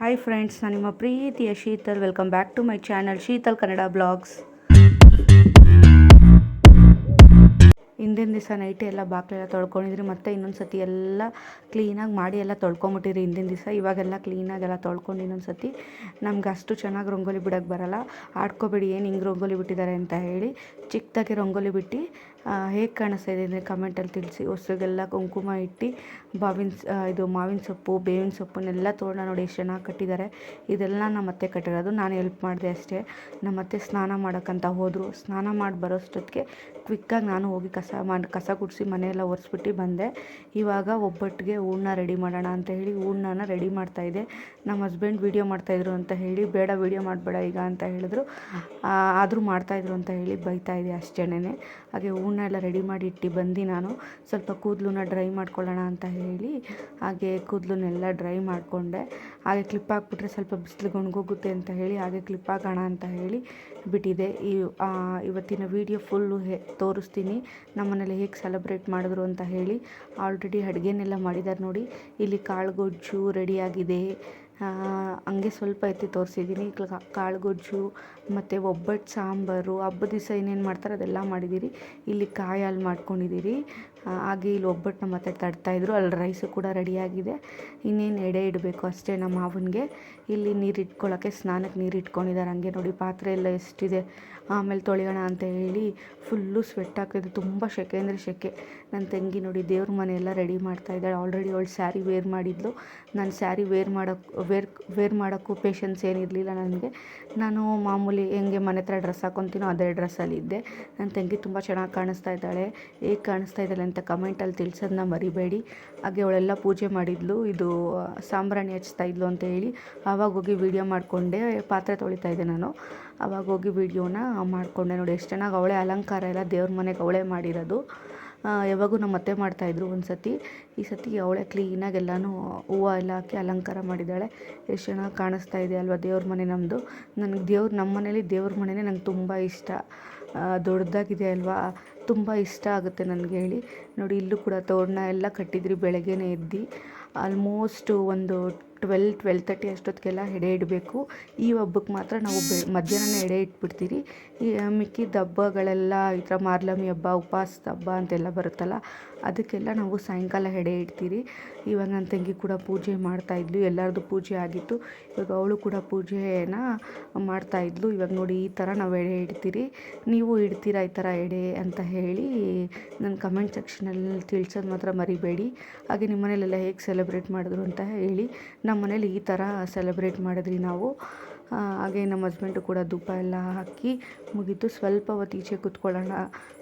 Hi friends ನಾನು ನಿಮ್ಮ ಪ್ರೀತಿಯ Sheetal. Welcome back to my channel Sheetal Kannada blogs ಹಿಂದಿನ ದಿವಸ ನೈಟ್ ಎಲ್ಲ ಬಾಗಿಲೆಲ್ಲ ತೊಳ್ಕೊಂಡಿದ್ರಿ, ಮತ್ತು ಇನ್ನೊಂದು ಸತಿ ಎಲ್ಲ ಕ್ಲೀನಾಗಿ ಮಾಡಿ ಎಲ್ಲ ತೊಳ್ಕೊಂಬಿಟ್ಟಿರಿ ಹಿಂದಿನ ದಿವಸ. ಇವಾಗೆಲ್ಲ ಕ್ಲೀನಾಗೆಲ್ಲ ತೊಳ್ಕೊಂಡು ಇನ್ನೊಂದು ಸತಿ ನಮ್ಗೆ ಅಷ್ಟು ಚೆನ್ನಾಗಿ ರಂಗೋಲಿ ಬಿಡೋಕ್ಕೆ ಬರಲ್ಲ. ಆಡ್ಕೋಬೇಡಿ, ಏನು ಹಿಂಗೆ ರಂಗೋಲಿ ಬಿಟ್ಟಿದ್ದಾರೆ ಅಂತ ಹೇಳಿ ಚಿಕ್ಕದಾಗಿ ರಂಗೋಲಿ ಬಿಟ್ಟು ಹೇಗೆ ಕಾಣಿಸ್ತಾ ಇದೆ ಅಂದರೆ ಕಮೆಂಟಲ್ಲಿ ತಿಳಿಸಿ. ಹೊಸಗೆಲ್ಲ ಕುಂಕುಮ ಇಟ್ಟು ಬಾವಿನ ಇದು ಮಾವಿನ ಸೊಪ್ಪು, ಬೇವಿನ ಸೊಪ್ಪನ್ನೆಲ್ಲ ತೋರಣ ನೋಡಿ ಎಷ್ಟು ಚೆನ್ನಾಗಿ ಕಟ್ಟಿದ್ದಾರೆ ಇದೆಲ್ಲ ನಮ್ಮ ಅತ್ತೆ ಕಟ್ಟಿರೋದು. ನಾನು ಹೆಲ್ಪ್ ಮಾಡಿದೆ ಅಷ್ಟೇ. ನಮ್ಮ ಅತ್ತೆ ಸ್ನಾನ ಮಾಡೋಕ್ಕಂತ ಹೋದರು. ಸ್ನಾನ ಮಾಡಿ ಬರೋಷ್ಟೊತ್ತಿಗೆ ಕ್ವಿಕ್ಕಾಗಿ ನಾನು ಹೋಗಿ ಕಸ ಮಾಡಿ, ಕಸ ಗುಡಿಸಿ ಮನೆಯೆಲ್ಲ ಒರೆಸ್ಬಿಟ್ಟು ಬಂದೆ. ಇವಾಗ ಒಬ್ಬಟ್ಟಿಗೆ ಹೂರ್ಣ ರೆಡಿ ಮಾಡೋಣ ಅಂತ ಹೇಳಿ ಹೂರ್ಣನ ರೆಡಿ ಮಾಡ್ತಾಯಿದ್ದೆ ನಮ್ಮ ಹಸ್ಬೆಂಡ್ ವೀಡಿಯೋ ಮಾಡ್ತಾಯಿದ್ರು ಅಂತ ಹೇಳಿ, ಬೇಡ ವೀಡಿಯೋ ಮಾಡಬೇಡ ಈಗ ಅಂತ ಹೇಳಿದ್ರು. ಆದರೂ ಮಾಡ್ತಾಯಿದ್ರು ಅಂತ ಹೇಳಿ ಬೈತಾ ಇದೆ ಅಷ್ಟೇನೆ ಹಾಗೆ ಹೂರ್ಣ ಎಲ್ಲ ರೆಡಿ ಮಾಡಿ ಇಟ್ಟು ಬಂದು ನಾನು ಸ್ವಲ್ಪ ಕೂದಲನ್ನ ಡ್ರೈ ಮಾಡ್ಕೊಳ್ಳೋಣ ಅಂತ ಹೇಳಿ ಹಾಗೆ ಕೂದಲನ್ನೆಲ್ಲ ಡ್ರೈ ಮಾಡಿಕೊಂಡೆ. ಹಾಗೆ ಕ್ಲಿಪ್ ಹಾಕ್ಬಿಟ್ರೆ ಸ್ವಲ್ಪ ಬಿಸಿಲಿಗೆ ಒಣಗೋಗುತ್ತೆ ಅಂತ ಹೇಳಿ ಹಾಗೆ ಕ್ಲಿಪ್ ಹಾಕೋಣ ಅಂತ ಹೇಳಿ ಬಿಟ್ಟಿದೆ. ಈ ಇವತ್ತಿನ ವೀಡಿಯೋ ಫುಲ್ಲು ಹೇ, ತೋರಿಸ್ತೀನಿ. ನಮ್ಮನೇಲಿ ಹೇಗೆ ಸೆಲೆಬ್ರೇಟ್ ಮಾಡಿದ್ರು ಅಂತ ಹೇಳಿ ಆಲ್ರೆಡಿ ಅಡುಗೆನೆಲ್ಲ ಮಾಡಿದ್ದಾರೆ ನೋಡಿ. ಇಲ್ಲಿ ಕಾಳುಗೊಜ್ಜು ರೆಡಿಯಾಗಿದೆ ಹಂಗೆ ಸ್ವಲ್ಪ ಎತ್ತಿ ತೋರಿಸಿದ್ದೀನಿ. ಕಾಳುಗೊಜ್ಜು ಮತ್ತು ಒಬ್ಬಟ್ಟು, ಸಾಂಬಾರು, ಹಬ್ಬದ ದಿವಸ ಏನೇನು ಮಾಡ್ತಾರೆ ಅದೆಲ್ಲ ಮಾಡಿದ್ದೀರಿ. ಇಲ್ಲಿ ಕಾಯಿ ಹಾಲು ಮಾಡ್ಕೊಂಡಿದ್ದೀರಿ. ಹಾಗೆ ಇಲ್ಲಿ ಒಬ್ಬಟ್ಟನ್ನ ಮತ್ತೆ ತಡ್ತಾಯಿದ್ರು ಅಲ್ಲಿ ರೈಸು ಕೂಡ ರೆಡಿಯಾಗಿದೆ ಇನ್ನೇನು ಎಡೆ ಇಡಬೇಕು ಅಷ್ಟೇ ನಮ್ಮ ಮಾವನಿಗೆ. ಇಲ್ಲಿ ನೀರು ಇಟ್ಕೊಳ್ಳೋಕ್ಕೆ ಸ್ನಾನಕ್ಕೆ ನೀರು ಇಟ್ಕೊಂಡಿದ್ದಾರೆ ಹಂಗೆ ನೋಡಿ, ಪಾತ್ರೆ ಎಲ್ಲ ಎಷ್ಟಿದೆ. ಆಮೇಲೆ ತೊಳೆಯೋಣ ಅಂತ ಹೇಳಿ ಫುಲ್ಲು ಸ್ವೆಟ್ ಆಗ್ತಿದೆ ತುಂಬ ಸೆಕೆ ಅಂದರೆ ಸೆಕೆ ನನ್ನ ತಂಗಿ ನೋಡಿ, ದೇವ್ರ ಮನೆ ಎಲ್ಲ ರೆಡಿ ಮಾಡ್ತಾ ಇದ್ದಾಳೆ. ಆಲ್ರೆಡಿ ಅವಳು ಸ್ಯಾರಿ ವೇರ್ ಮಾಡಿದ್ಲು. ನಾನು ಸ್ಯಾರಿ ವೇರ್ ಮಾಡೋಕ್ಕೆ ವೇರ್ ವೇರ್ ಮಾಡೋಕ್ಕೂ ಪೇಷನ್ಸ್ ಏನಿರಲಿಲ್ಲ ನನಗೆ. ನಾನು ಮಾಮೂಲಿ ಹೆಂಗೆ ಮನೆ ಹತ್ರ ಡ್ರೆಸ್ ಹಾಕೊತೀನೋ ಅದೇ ಡ್ರೆಸ್ಸಲ್ಲಿ ಇದ್ದೆ. ನನ್ನ ತಂಗಿ ತುಂಬ ಚೆನ್ನಾಗಿ ಕಾಣಿಸ್ತಾ ಇದ್ದಾಳೆ. ಹೇಗೆ ಕಾಣಿಸ್ತಾ ಇದ್ದಾಳೆ ಅಂತ ಕಮೆಂಟಲ್ಲಿ ತಿಳಿಸೋದನ್ನ ಮರಿಬೇಡಿ. ಹಾಗೆ ಅವಳೆಲ್ಲ ಪೂಜೆ ಮಾಡಿದ್ಲು. ಇದು ಸಾಂಬ್ರಾಣಿ ಹಚ್ತಾ ಇದ್ಲು ಅಂತ ಹೇಳಿ ಆವಾಗ ಹೋಗಿ ವಿಡಿಯೋ ಮಾಡಿಕೊಂಡೆ. ಪಾತ್ರೆ ತೊಳಿತಾ ಇದ್ದೆ ನಾನು. ಆವಾಗ ಹೋಗಿ ವೀಡಿಯೋನ ಮಾಡಿಕೊಂಡೆ ನೋಡಿ. ಎಷ್ಟು ಚೆನ್ನಾಗಿ ಅವಳೇ ಅಲಂಕಾರ ಎಲ್ಲ ದೇವ್ರ ಮನೆಗೆ ಅವಳೇ ಮಾಡಿರೋದು. ಯಾವಾಗೂ ನಮ್ಮ ಅತ್ತೆ ಮಾಡ್ತಾಯಿದ್ರು ಒಂದು ಸತಿ ಈ ಸತಿ ಅವಳೇ ಕ್ಲೀನಾಗಿ ಎಲ್ಲನೂ ಹೂವು ಎಲ್ಲ ಹಾಕಿ ಅಲಂಕಾರ ಮಾಡಿದ್ದಾಳೆ. ಎಷ್ಟು ಚೆನ್ನಾಗಿ ಕಾಣಿಸ್ತಾ ಇದೆ ಅಲ್ವಾ ದೇವ್ರ ಮನೆ ನಮ್ಮದು ನನಗೆ ದೇವ್ರ ನಮ್ಮ ಮನೇಲಿ ದೇವ್ರ ಮನೆಯೇ ನಂಗೆ ತುಂಬ ಇಷ್ಟ. ದೊಡ್ಡದಾಗಿದೆ ಅಲ್ವಾ? ತುಂಬ ಇಷ್ಟ ಆಗುತ್ತೆ ನನಗೆ ಹೇಳಿ. ನೋಡಿ ಇಲ್ಲೂ ಕೂಡ ತೋರಣ ಎಲ್ಲ ಕಟ್ಟಿದ್ರಿ, ಬೆಳಗ್ಗೆನೇ ಎದ್ದು. ಆಲ್ಮೋಸ್ಟ್ ಒಂದು ಟ್ವೆಲ್ ಟ್ವೆಲ್ ತರ್ಟಿ ಅಷ್ಟೊತ್ತಿಗೆಲ್ಲ ಎಡೆ ಇಡಬೇಕು. ಈ ಹಬ್ಬಕ್ಕೆ ಮಾತ್ರ ನಾವು ಬೆ, ಮಧ್ಯಾಹ್ನನೇ ಎಡೆ ಇಟ್ಬಿಡ್ತೀರಿ. ಈ ಮಿಕ್ಕಿದ ಹಬ್ಬಗಳೆಲ್ಲ ಈ ಥರ ಮಾರ್ಲಮಿ ಹಬ್ಬ ಉಪವಾಸದ ಹಬ್ಬ ಅಂತೆಲ್ಲ ಬರುತ್ತಲ್ಲ, ಅದಕ್ಕೆಲ್ಲ ನಾವು ಸಾಯಂಕಾಲ ಎಡೆ ಇಡ್ತೀರಿ. ಇವಾಗ ನನ್ನ ತಂಗಿ ಕೂಡ ಪೂಜೆ ಮಾಡ್ತಾಯಿದ್ಲು ಎಲ್ಲರದ್ದು ಪೂಜೆ ಆಗಿತ್ತು. ಇವಾಗ ಅವಳು ಕೂಡ ಪೂಜೆನ ಮಾಡ್ತಾಯಿದ್ಲು ಇವಾಗ ನೋಡಿ ಈ ಥರ ನಾವು ಎಡೆ ಇಡ್ತೀರಿ. ನೀವು ಇಡ್ತೀರಾ ಈ ಥರ ಎಡೆ ಅಂತ ಹೇಳಿ ನನ್ನ ಕಮೆಂಟ್ ಸೆಕ್ಷನಲ್ಲಿ ತಿಳಿಸೋದು ಮಾತ್ರ ಮರಿಬೇಡಿ. ಹಾಗೆ ನಿಮ್ಮ ಮನೇಲೆಲ್ಲ ಹೇಗೆ ಸೆಲೆಬ್ರೇಟ್ ಮಾಡಿದ್ರು ಅಂತ ಹೇಳಿ ನಮ್ಮ ಮನೇಲಿ ಈ ಥರ ಸೆಲೆಬ್ರೇಟ್ ಮಾಡಿದ್ವಿ ನಾವು. ಹಾಗೆ ನಮ್ಮ ಹಸ್ಬೆಂಡು ಕೂಡ ಧೂಪ ಎಲ್ಲ ಹಾಕಿ ಮುಗೀತು. ಸ್ವಲ್ಪ ಹೊತ್ತು ಈಚೆ ಕೂತ್ಕೊಳ್ಳೋಣ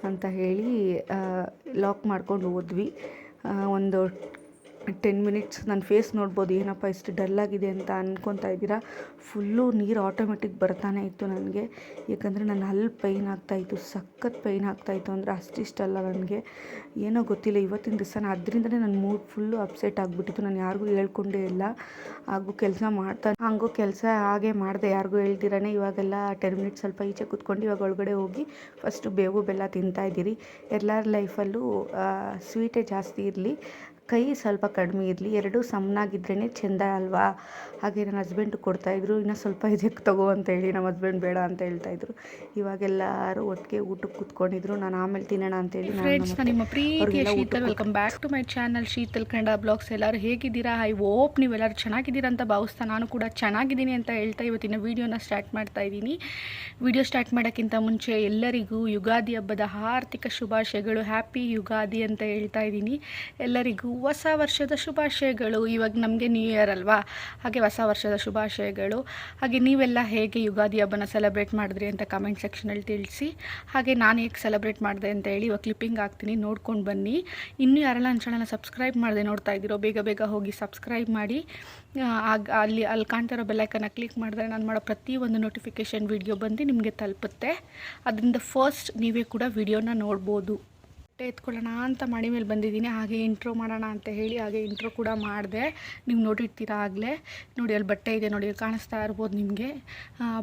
ಅಂತ ಹೇಳಿ ಲಾಕ್ ಮಾಡ್ಕೊಂಡು ಹೋದ್ವಿ. ಒಂದು ಟೆನ್ ಮಿನಿಟ್ಸ್ ನನ್ನ ಫೇಸ್ ನೋಡ್ಬೋದು, ಏನಪ್ಪ ಇಷ್ಟು ಡಲ್ಲಾಗಿದೆ ಅಂತ ಅಂದ್ಕೊತಾ ಇದ್ದೀರಾ? ಫುಲ್ಲು ನೀರು ಆಟೋಮೆಟಿಕ್ ಬರ್ತಾನೆ ಇತ್ತು ನನಗೆ. ಯಾಕಂದರೆ ನನ್ನ ಅಲ್ಲಿ ಪೈನ್ ಆಗ್ತಾಯಿತ್ತು ಸಖತ್ ಪೈನ್ ಆಗ್ತಾಯಿತ್ತು ಅಂದರೆ ಅಷ್ಟಿಷ್ಟಲ್ಲ ನನಗೆ. ಏನೋ ಗೊತ್ತಿಲ್ಲ, ಇವತ್ತಿನ ದಿವಸ ಅದರಿಂದನೇ ನನ್ನ ಮೂಡ್ ಫುಲ್ಲು ಅಪ್ಸೆಟ್ ಆಗಿಬಿಟ್ಟಿತ್ತು. ನಾನು ಯಾರಿಗೂ ಹೇಳ್ಕೊಂಡೇ ಇಲ್ಲ. ಹಾಗೂ ಕೆಲಸ ಮಾಡ್ತಾ, ಹಾಗೂ ಕೆಲಸ ಹಾಗೆ ಮಾಡಿದೆ. ಯಾರಿಗೂ ಹೇಳ್ದಿರಾನೆ ಇವಾಗೆಲ್ಲ ಟೆನ್ ಮಿನಿಟ್ಸ್ ಸ್ವಲ್ಪ ಈಚೆ ಕೂತ್ಕೊಂಡು ಇವಾಗ ಒಳಗಡೆ ಹೋಗಿ ಫಸ್ಟು ಬೇವು ಬೆಲ್ಲ ತಿಂತಾ ಇದ್ದೀರಿ. ಎಲ್ಲರ ಲೈಫಲ್ಲೂ ಸ್ವೀಟೇ ಜಾಸ್ತಿ ಇರಲಿ. ಕೈ ಸ್ವಲ್ಪ ಕಡಿಮೆ ಇರಲಿ ಎರಡೂ ಸಮನಾಗಿದ್ರೇ ಚೆಂದ ಅಲ್ವಾ? ಹಾಗೆ ನನ್ನ ಹಸ್ಬೆಂಡು ಕೊಡ್ತಾಯಿದ್ರು ಇನ್ನೂ ಸ್ವಲ್ಪ ಇದಕ್ಕೆ ತಗೋ ಅಂತ ಹೇಳಿ ನಮ್ಮ ಹಸ್ಬೆಂಡ್ ಬೇಡ ಅಂತ ಹೇಳ್ತಾ ಇದ್ರು. ಇವಾಗೆಲ್ಲರೂ ಒಟ್ಟಿಗೆ ಊಟಕ್ಕೆ ಕೂತ್ಕೊಂಡಿದ್ರು ನಾನು ಆಮೇಲೆ ತಿನ್ನೋಣ ಅಂತ ಹೇಳಿ ಫ್ರೆಂಡ್ಸ್ ನಿಮ್ಮ ಪ್ರೀತಿಯ Sheetal welcome back to my channel Sheetal ಕಂಡ ಬ್ಲಾಗ್ಸ್ ಎಲ್ಲರೂ ಹೇಗಿದ್ದೀರಾ? ಐ ಹೋಪ್ ನೀವೆಲ್ಲರೂ ಚೆನ್ನಾಗಿದ್ದೀರಾ ಅಂತ ಭಾವಿಸ್ತಾ ನಾನು ಕೂಡ ಚೆನ್ನಾಗಿದ್ದೀನಿ ಅಂತ ಹೇಳ್ತಾ ಇವತ್ತಿನ ವೀಡಿಯೋನ ಸ್ಟಾರ್ಟ್ ಮಾಡ್ತಾ ಇದ್ದೀನಿ. ವಿಡಿಯೋ ಸ್ಟಾರ್ಟ್ ಮಾಡೋಕ್ಕಿಂತ ಮುಂಚೆ ಎಲ್ಲರಿಗೂ ಯುಗಾದಿ ಹಬ್ಬದ ಆರ್ಥಿಕ ಶುಭಾಶಯಗಳು. ಹ್ಯಾಪಿ ಯುಗಾದಿ ಅಂತ ಹೇಳ್ತಾ ಇದ್ದೀನಿ. ಎಲ್ಲರಿಗೂ ಹೊಸ ವರ್ಷದ ಶುಭಾಶಯಗಳು. ಇವಾಗ ನಮಗೆ ನ್ಯೂ ಇಯರ್ ಅಲ್ವಾ? ಹಾಗೆ ಹೊಸ ವರ್ಷದ ಶುಭಾಶಯಗಳು. ಹಾಗೆ ನೀವೆಲ್ಲ ಹೇಗೆ ಯುಗಾದಿ ಹಬ್ಬನ ಸೆಲೆಬ್ರೇಟ್ ಮಾಡಿದ್ರಿ ಅಂತ ಕಮೆಂಟ್ ಸೆಕ್ಷನಲ್ಲಿ ತಿಳಿಸಿ. ಹಾಗೆ ನಾನು ಹೇಗೆ ಸೆಲೆಬ್ರೇಟ್ ಮಾಡಿದೆ ಅಂತ ಹೇಳಿ ಇವಾಗ ಕ್ಲಿಪ್ಪಿಂಗ್ ಹಾಕ್ತೀನಿ. ನೋಡ್ಕೊಂಡು ಬನ್ನಿ. ಇನ್ನೂ ಯಾರೆಲ್ಲ ನನ್ನ ಚಾನಲ್ನ ಸಬ್ಸ್ಕ್ರೈಬ್ ಮಾಡದೆ ನೋಡ್ತಾ ಇದ್ದೀರೋ, ಬೇಗ ಬೇಗ ಹೋಗಿ ಸಬ್ಸ್ಕ್ರೈಬ್ ಮಾಡಿ. ಆಗ, ಅಲ್ಲಿ ಅಲ್ಲಿ ಕಾಣ್ತಿರೋ ಬೆಲ್ಲೈಕನ್ನ ಕ್ಲಿಕ್ ಮಾಡಿದ್ರೆ ನಾನು ಮಾಡೋ ಪ್ರತಿಯೊಂದು ನೋಟಿಫಿಕೇಷನ್ ವಿಡಿಯೋ ಬಂದು ನಿಮಗೆ ತಲುಪುತ್ತೆ. ಅದರಿಂದ ಫಸ್ಟ್ ನೀವೇ ಕೂಡ ವಿಡಿಯೋನ ನೋಡ್ಬೋದು. ಬಟ್ಟೆ ಎತ್ಕೊಳ್ಳೋಣ ಅಂತ ಮಾಡಿ ಮೇಲೆ ಬಂದಿದ್ದೀನಿ. ಹಾಗೆ ಇಂಟ್ರೋ ಮಾಡೋಣ ಅಂತ ಹೇಳಿ ಹಾಗೆ ಇಂಟ್ರೋ ಕೂಡ ಮಾಡಿದೆ. ನೀವು ನೋಡಿರ್ತೀರ ಆಗಲೇ. ನೋಡಿ ಅಲ್ಲಿ ಬಟ್ಟೆ ಇದೆ ನೋಡಿ, ಕಾಣಿಸ್ತಾ ಇರ್ಬೋದು ನಿಮಗೆ.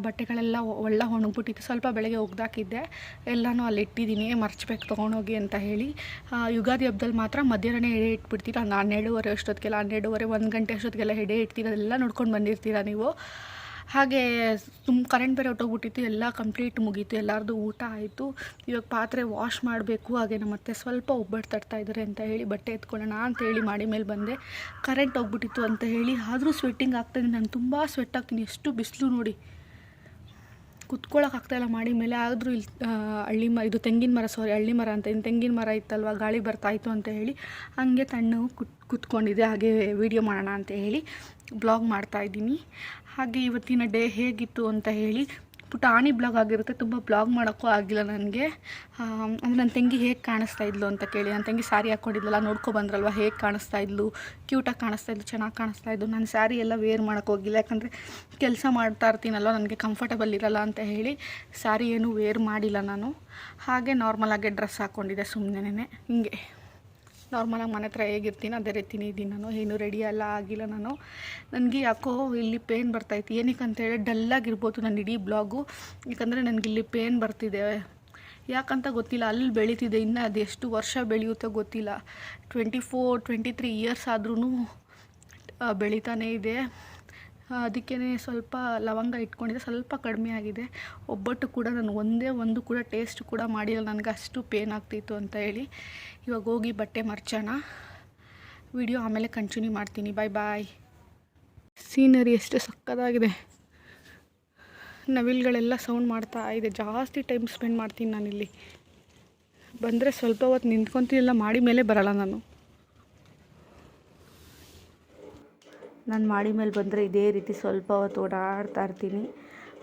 ಬಟ್ಟೆಗಳೆಲ್ಲ ಒಳ್ಳೆ ಒಣಗ್ಬಿಟ್ಟಿತ್ತು. ಸ್ವಲ್ಪ ಬೆಳಗ್ಗೆ ಒಗ್ದಾಕಿದ್ದೆ. ಎಲ್ಲನೂ ಅಲ್ಲಿ ಇಟ್ಟಿದ್ದೀನಿ. ಮರ್ಚ್ಬೇಕು, ತೊಗೊಂಡೋಗಿ ಅಂತ ಹೇಳಿ. ಯುಗಾದಿ ಹಬ್ಬದಲ್ಲಿ ಮಾತ್ರ ಮಧ್ಯಾಹ್ನ ಎಡೆ ಇಟ್ಬಿಡ್ತೀರ? ಒಂದು ಹನ್ನೆರಡುವರೆ ಅಷ್ಟೊತ್ತಿಗೆಲ್ಲ, ಹನ್ನೆರಡುವರೆ, ಒಂದು ಗಂಟೆ ಅಷ್ಟೊತ್ತಿಗೆಲ್ಲ ಎಡೆ ಇಡ್ತೀರ? ಅದೆಲ್ಲ ನೋಡ್ಕೊಂಡು ಬಂದಿರ್ತೀರ ನೀವು? ಹಾಗೆ ತುಂಬ ಕರೆಂಟ್ ಬೇರೆ ಹೊಟ್ಟೋಗ್ಬಿಟ್ಟಿತ್ತು ಎಲ್ಲ ಕಂಪ್ಲೀಟ್ ಮುಗೀತು, ಎಲ್ಲರದು ಊಟ ಆಯಿತು. ಇವಾಗ ಪಾತ್ರೆ ವಾಶ್ ಮಾಡಬೇಕು, ಹಾಗೆ ನಮ್ಮ ಮತ್ತೆ ಸ್ವಲ್ಪ ಒಬ್ಬಟ್ಟು ತರ್ತಾ ಇದ್ದಾರೆ ಅಂತ ಹೇಳಿ ಬಟ್ಟೆ ಎತ್ಕೊಳ್ಳೋಣ ಅಂತ ಹೇಳಿ ಮಾಡಿ ಮೇಲೆ ಬಂದೆ. ಕರೆಂಟ್ ಹೋಗ್ಬಿಟ್ಟಿತ್ತು ಅಂತ ಹೇಳಿ, ಆದರೂ ಸ್ವೆಟ್ಟಿಂಗ್ ಆಗ್ತಾಯಿದ್ದೀನಿ ನಾನು ತುಂಬ ಸ್ವೆಟ್ ಆಗ್ತೀನಿ ಎಷ್ಟು ಬಿಸಿಲು ನೋಡಿ. ಕುತ್ಕೊಳ್ಳೋಕೆ ಆಗ್ತಾಯಿಲ್ಲ ಮಾಡಿ ಮೇಲೆ, ಆದರೂ ಇಲ್ಲಿ ಹಳ್ಳಿ ಮರ ಇದು ತೆಂಗಿನ ಮರ ಸಾರಿ ಹಳ್ಳಿ ಮರ ಅಂತ ಇನ್ನು ತೆಂಗಿನ ಮರ ಇತ್ತಲ್ವ, ಗಾಳಿ ಬರ್ತಾಯಿತ್ತು ಅಂತ ಹೇಳಿ, ಹಾಗೆ ತಣ್ಣು ಕುತ್, ಕುತ್ಕೊಂಡಿದ್ದೆ, ಹಾಗೆ ವಿಡಿಯೋ ಮಾಡೋಣ ಅಂತ ಹೇಳಿ ಬ್ಲಾಗ್ ಮಾಡ್ತಾಯಿದ್ದೀನಿ ಹಾಗೆ ಇವತ್ತಿನ ಡೇ ಹೇಗಿತ್ತು ಅಂತ ಹೇಳಿ ಪುಟಾಣಿ ಬ್ಲಾಗ್ ಆಗಿರುತ್ತೆ, ತುಂಬ ಬ್ಲಾಗ್ ಮಾಡೋಕ್ಕೂ ಆಗಿಲ್ಲ ನನಗೆ. ಅಂದರೆ ನನ್ನ ತಂಗಿ ಹೇಗೆ ಕಾಣಿಸ್ತಾ ಇದ್ಲು ಅಂತ ಕೇಳಿ. ನನ್ನ ತಂಗಿ ಸ್ಯಾರಿ ಹಾಕ್ಕೊಂಡಿದ್ಲಲ್ಲ ನೋಡ್ಕೊ ಬಂದ್ರಲ್ವ ಹೇಗೆ ಕಾಣಿಸ್ತಾ ಇದ್ಲು ಕ್ಯೂಟಾಗಿ ಕಾಣಿಸ್ತಾ ಇದ್ಲು, ಚೆನ್ನಾಗಿ ಕಾಣಿಸ್ತಾ ಇದ್ದು ನಾನು ಸ್ಯಾರಿ ಎಲ್ಲ ವೇರ್ ಮಾಡೋಕ್ಕೆ ಹೋಗಿಲ್ಲ, ಯಾಕಂದರೆ ಕೆಲಸ ಮಾಡ್ತಾ ಇರ್ತೀನಲ್ಲ ನನಗೆ ಕಂಫರ್ಟಬಲ್ ಇರಲ್ಲ ಅಂತ ಹೇಳಿ ಸ್ಯಾರಿ ಏನು ವೇರ್ ಮಾಡಿಲ್ಲ ನಾನು. ಹಾಗೆ ನಾರ್ಮಲಾಗೆ ಡ್ರೆಸ್ ಹಾಕ್ಕೊಂಡಿದ್ದೆ ಸುಮ್ಮನೆ ಹಿಂಗೆ. ನಾರ್ಮಲಾಗಿ ಮನೆ ಹತ್ರ ಹೇಗಿರ್ತೀನಿ, ಅದೇ ರೀತಿನೇ ಇದ್ದೀನಿ ನಾನು, ಏನು ರೆಡಿ ಎಲ್ಲ ಆಗಿಲ್ಲ ನಾನು. ನನಗೆ ಯಾಕೋ ಇಲ್ಲಿ ಪೇನ್ ಬರ್ತಾಯಿತ್ತು ಏನಕ್ಕೆ ಅಂತೇಳಿ ಡಲ್ಲಾಗಿರ್ಬೋದು ನನ್ನ ಇಡೀ ಬ್ಲಾಗು ಯಾಕಂದರೆ ಇಲ್ಲಿ ಪೇನ್ ಬರ್ತಿದೆ. ಯಾಕಂತ ಗೊತ್ತಿಲ್ಲ, ಅಲ್ಲಿ ಬೆಳೀತಿದೆ. ಇನ್ನು ಅದು ಎಷ್ಟು ವರ್ಷ ಬೆಳೆಯುತ್ತೋ ಗೊತ್ತಿಲ್ಲ. Twenty four twenty three years ಆದ್ರೂ ಬೆಳೀತಾನೇ ಇದೆ. ಅದಕ್ಕೇ ಸ್ವಲ್ಪ ಲವಂಗ ಇಟ್ಕೊಂಡಿದ್ದೆ. ಸ್ವಲ್ಪ ಕಡಿಮೆ ಆಗಿದೆ. ಒಬ್ಬಟ್ಟು ಕೂಡ ನಾನು ಒಂದೇ ಒಂದು ಕೂಡ ಟೇಸ್ಟ್ ಕೂಡ ಮಾಡಿಲ್ಲ. ನನಗೆ ಅಷ್ಟು ಪೇನ್ ಆಗ್ತಿತ್ತು ಅಂತ ಹೇಳಿ. ಇವಾಗ ಹೋಗಿ ಬಟ್ಟೆ ಮರ್ಚೋಣ. ವಿಡಿಯೋ ಆಮೇಲೆ ಕಂಟಿನ್ಯೂ ಮಾಡ್ತೀನಿ. ಬಾಯ್ ಬಾಯ್ ಸೀನರಿ ಎಷ್ಟು ಸಕ್ಕದಾಗಿದೆ. ನವಿಲ್ಗಳೆಲ್ಲ ಸೌಂಡ್ ಮಾಡ್ತಾ ಇದೆ. ಜಾಸ್ತಿ ಟೈಮ್ ಸ್ಪೆಂಡ್ ಮಾಡ್ತೀನಿ ನಾನಿಲ್ಲಿ. ಬಂದರೆ ಸ್ವಲ್ಪ ಹೊತ್ತು ನಿಂತ್ಕೊತೀನಿಲ್ಲ ಮಾಡಿ ಮೇಲೆ ಬರಲ್ಲ ನಾನು. ನಾನು ಮಾಡಿ ಮೇಲೆ ಬಂದರೆ ಇದೇ ರೀತಿ ಸ್ವಲ್ಪ ಹೊತ್ತು ಓಡಾಡ್ತಾ ಇರ್ತೀನಿ.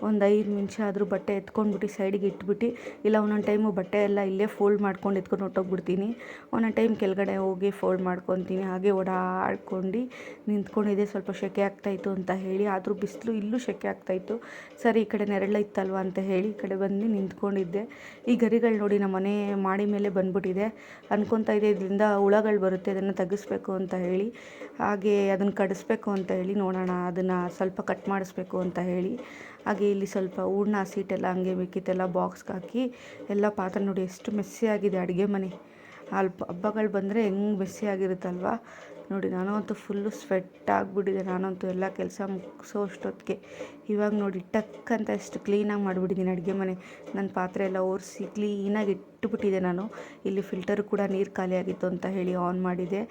ಒಂದು ಐದು ನಿಮಿಷ ಆದರೂ ಬಟ್ಟೆ ಎತ್ಕೊಂಡ್ಬಿಟ್ಟು ಸೈಡಿಗೆ ಇಟ್ಬಿಟ್ಟು, ಇಲ್ಲ ಒಂದೊಂದು ಟೈಮು ಬಟ್ಟೆ ಎಲ್ಲ ಇಲ್ಲೇ ಫೋಲ್ಡ್ ಮಾಡ್ಕೊಂಡು ಎತ್ಕೊಂಡು ಹೊಟ್ಟೋಗ್ಬಿಡ್ತೀನಿ ಒಂದೊಂದು ಟೈಮ್ ಕೆಳಗಡೆ ಹೋಗಿ ಫೋಲ್ಡ್ ಮಾಡ್ಕೊತೀನಿ. ಹಾಗೆ ಓಡಾಡ್ಕೊಂಡು ನಿಂತ್ಕೊಂಡಿದ್ದೆ. ಸ್ವಲ್ಪ ಸೆಕೆ ಆಗ್ತಾಯಿತ್ತು ಅಂತ ಹೇಳಿ, ಆದರೂ ಬಿಸಿಲು ಇಲ್ಲೂ ಸೆಕೆ ಆಗ್ತಾಯಿತ್ತು ಸರಿ, ಈ ಕಡೆ ನೆರಳ ಇತ್ತಲ್ವ ಅಂತ ಹೇಳಿ ಈ ಕಡೆ ಬಂದು ನಿಂತ್ಕೊಂಡಿದ್ದೆ. ಈ ಗರಿಗಳು ನೋಡಿ ನಮ್ಮ ಮನೆ ಮಾಡಿ ಮೇಲೆ ಬಂದ್ಬಿಟ್ಟಿದೆ. ಅನ್ಕೊತಾ ಇದೆ ಇದರಿಂದ ಹುಳಗಳು ಬರುತ್ತೆ, ಅದನ್ನು ತೆಗೆಸ್ಬೇಕು ಅಂತ ಹೇಳಿ. ಹಾಗೆ ಅದನ್ನು ಕಡಿಸ್ಬೇಕು ಅಂತ ಹೇಳಿ ನೋಡೋಣ, ಅದನ್ನು ಸ್ವಲ್ಪ ಕಟ್ ಮಾಡಿಸ್ಬೇಕು ಅಂತ ಹೇಳಿ. ಹಾಗೆ ಇಲ್ಲಿ ಸ್ವಲ್ಪ ಹೂರ್ಣ ಸೀಟೆಲ್ಲ ಹಂಗೆ ಬೇಕಿತ್ತೆಲ್ಲ ಬಾಕ್ಸ್ಗೆ ಹಾಕಿ ಎಲ್ಲ ಪಾತ್ರೆ ನೋಡಿ ಎಷ್ಟು ಮೆಸ್ಸಿ ಆಗಿದೆ ಅಡುಗೆ ಮನೆ. ಅಲ್ಪ ಹಬ್ಬಗಳು ಬಂದರೆ ಹೆಂಗೆ ಮೆಸ್ಸಿ ಆಗಿರುತ್ತಲ್ವ? ನೋಡಿ ನಾನಂತೂ ಫುಲ್ಲು ಸ್ವೆಟ್ ಆಗಿಬಿಟ್ಟಿದೆ. ನಾನಂತೂ ಎಲ್ಲ ಕೆಲಸ ಮುಗಿಸೋ ಅಷ್ಟೊತ್ತಿಗೆ. ಇವಾಗ ನೋಡಿ ಟಕ್ ಅಂತ ಎಷ್ಟು ಕ್ಲೀನಾಗಿ ಮಾಡಿಬಿಟ್ಟಿದ್ದೀನಿ ಅಡುಗೆ ಮನೆ. ನನ್ನ ಪಾತ್ರೆ ಎಲ್ಲ ಒರೆಸಿ ಕ್ಲೀನಾಗಿ ಇಟ್ಟುಬಿಟ್ಟಿದೆ ನಾನು. ಇಲ್ಲಿ ಫಿಲ್ಟರ್ ಕೂಡ ನೀರು ಖಾಲಿ ಆಗಿತ್ತು ಅಂತ ಹೇಳಿ ಆನ್ ಮಾಡಿದೆ.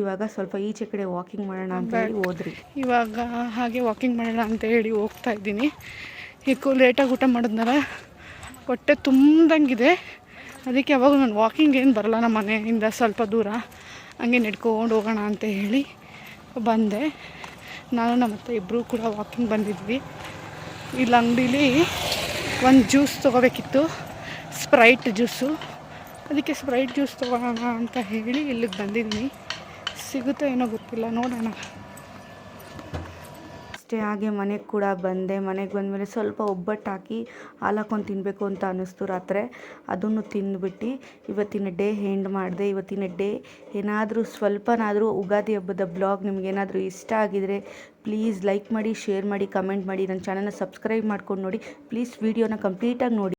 ಇವಾಗ ಸ್ವಲ್ಪ ಈಚೆ ಕಡೆ ವಾಕಿಂಗ್ ಮಾಡೋಣ ಅಂತ ಹೇಳಿ ಹೋದ್ರಿ. ಇವಾಗ ಹಾಗೆ ವಾಕಿಂಗ್ ಮಾಡೋಣ ಅಂತ ಹೇಳಿ ಹೋಗ್ತಾ ಇದ್ದೀನಿ. ಈಗ ಲೇಟಾಗಿ ಊಟ ಮಾಡಿದ್ನಾರ ಹೊಟ್ಟೆ ತುಂಬ್ದಂಗಿದೆ. ಅದಕ್ಕೆ ಯಾವಾಗ ನಾನು ವಾಕಿಂಗ್ ಏನು ಬರಲ್ಲ ನಮ್ಮ ಮನೆಯಿಂದ ಸ್ವಲ್ಪ ದೂರ. ಹಂಗೆ ನಡ್ಕೊಂಡು ಹೋಗೋಣ ಅಂತ ಹೇಳಿ ಬಂದೆ. ನಾನು ನಮ್ಮ ಅತ್ತೆ ಇಬ್ಬರು ಕೂಡ ವಾಕಿಂಗ್ ಬಂದಿದ್ವಿ. ಇಲ್ಲಿ ಅಂಗಡೀಲಿ ಒಂದು ಜ್ಯೂಸ್ ತೊಗೋಬೇಕಿತ್ತು ಸ್ಪ್ರೈಟ್ ಜ್ಯೂಸು ಅದಕ್ಕೆ ಸ್ಪ್ರೈಟ್ ಜ್ಯೂಸ್ ತೊಗೊಳೋಣ ಅಂತ ಹೇಳಿ ಇಲ್ಲಿಗೆ ಬಂದಿದ್ದೀನಿ. ಸಿಗುತ್ತೋ ಏನೋ ಗೊತ್ತಿಲ್ಲ, ನೋಡೋಣ. ಅಷ್ಟೇ ಹಾಗೆ ಮನೆಗೆ ಕೂಡ ಬಂದೆ. ಮನೆಗೆ ಬಂದಮೇಲೆ ಸ್ವಲ್ಪ ಒಬ್ಬಟ್ಟು ಹಾಕಿ ಹಾಲು ಹಾಕೊಂಡು ತಿನ್ನಬೇಕು ಅಂತ ಅನ್ನಿಸ್ತು ರಾತ್ರಿ. ಅದನ್ನು ತಿಂದ್ಬಿಟ್ಟು ಇವತ್ತಿನ ಡೇ ಹೆಂಡ್ ಮಾಡಿದೆ. ಇವತ್ತಿನ ಡೇ ಏನಾದರೂ ಸ್ವಲ್ಪನಾದರೂ ಉಗಾದಿ ಹಬ್ಬದ ಬ್ಲಾಗ್ ನಿಮಗೇನಾದರೂ ಇಷ್ಟ ಆಗಿದರೆ ಪ್ಲೀಸ್ ಲೈಕ್ ಮಾಡಿ, ಶೇರ್ ಮಾಡಿ, ಕಮೆಂಟ್ ಮಾಡಿ. ನನ್ನ ಚಾನಲ್ನ ಸಬ್ಸ್ಕ್ರೈಬ್ ಮಾಡ್ಕೊಂಡು ನೋಡಿ. ಪ್ಲೀಸ್ ವೀಡಿಯೋನ ಕಂಪ್ಲೀಟಾಗಿ ನೋಡಿ.